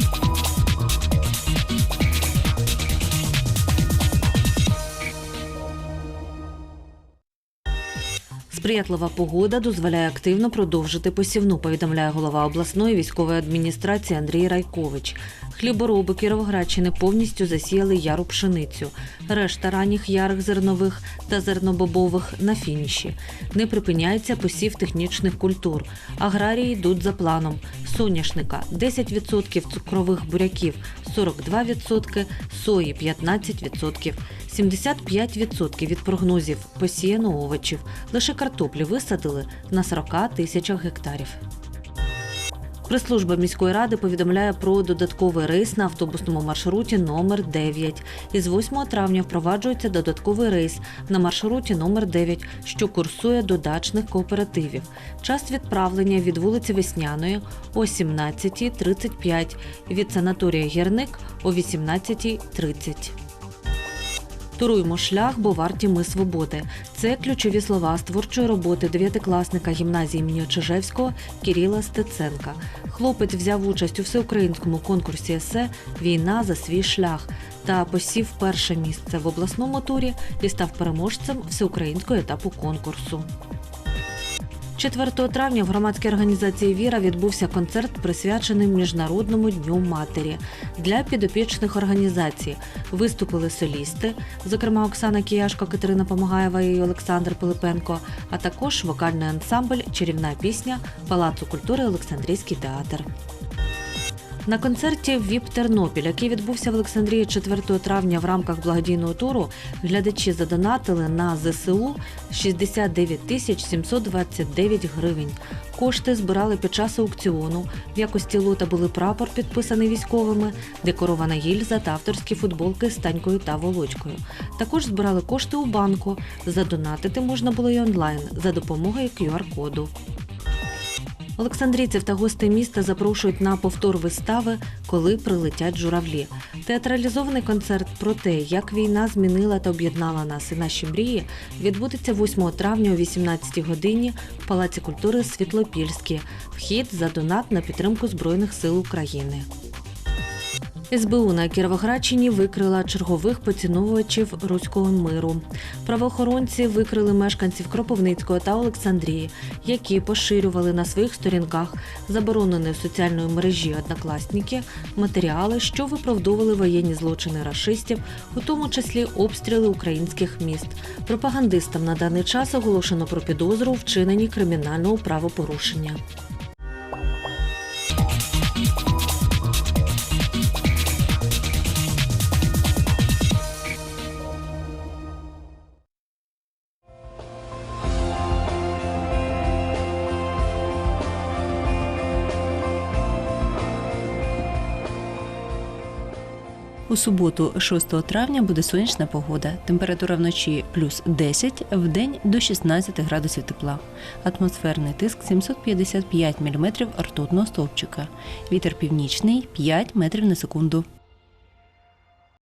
Thank you. Сприятлива погода дозволяє активно продовжити посівну, повідомляє голова обласної військової адміністрації Андрій Райкович. Хлібороби Кіровоградщини повністю засіяли яру пшеницю. Решта ранніх ярих зернових та зернобобових на фініші. Не припиняється посів технічних культур. Аграрії йдуть за планом. Соняшника 10% цукрових буряків, 42%, сої 15%. 75% від прогнозів посіяно овочів. Лише картоплі висадили на 40 тисячах гектарів. Прес-служба міської ради повідомляє про додатковий рейс на автобусному маршруті номер 9. Із 8 травня впроваджується додатковий рейс на маршруті номер 9, що курсує до дачних кооперативів. Час відправлення від вулиці Весняної о 17.35, від санаторія Гірник о 18.30. Туруємо шлях, бо варті ми свободи. Це ключові слова з творчої роботи дев'ятикласника гімназії імені Чижевського Кіріла Стеценка. Хлопець взяв участь у всеукраїнському конкурсі есе Війна за свій шлях та посів перше місце в обласному турі і став переможцем всеукраїнського етапу конкурсу. 4 травня в громадській організації Віра відбувся концерт, присвячений Міжнародному дню матері. Для підопічних організацій виступили солісти, зокрема Оксана Кіяшко, Катерина Помагаєва і Олександр Пилипенко, а також вокальний ансамбль Чарівна пісня Палацу культури Олександрійський театр. На концерті ВІП Тернопіль, який відбувся в Олександрії 4 травня в рамках благодійного туру, глядачі задонатили на ЗСУ 69 тисяч 729 гривень. Кошти збирали під час аукціону. В якості лота були прапор, підписаний військовими, декорована гільза та авторські футболки з Танькою та Володькою. Також збирали кошти у банку. Задонатити можна було і онлайн за допомогою QR-коду. Олександрійців та гости міста запрошують на повтор вистави, коли прилетять журавлі. Театралізований концерт про те, як війна змінила та об'єднала нас і наші мрії, відбудеться 8 травня о 18 годині в Палаці культури Світлопільське. Вхід за донат на підтримку Збройних сил України. СБУ на Кіровоградщині викрила чергових поціновувачів руського миру. Правоохоронці викрили мешканців Кропивницького та Олександрії, які поширювали на своїх сторінках забороненої соціальної мережі однокласники матеріали, що виправдовували воєнні злочини рашистів, у тому числі обстріли українських міст. Пропагандистам на даний час оголошено про підозру у вчиненні кримінального правопорушення. У суботу, 6 травня, буде сонячна погода. Температура вночі плюс 10, в день до 16 градусів тепла. Атмосферний тиск 755 мм ртутного стовпчика. Вітер північний 5 метрів на секунду.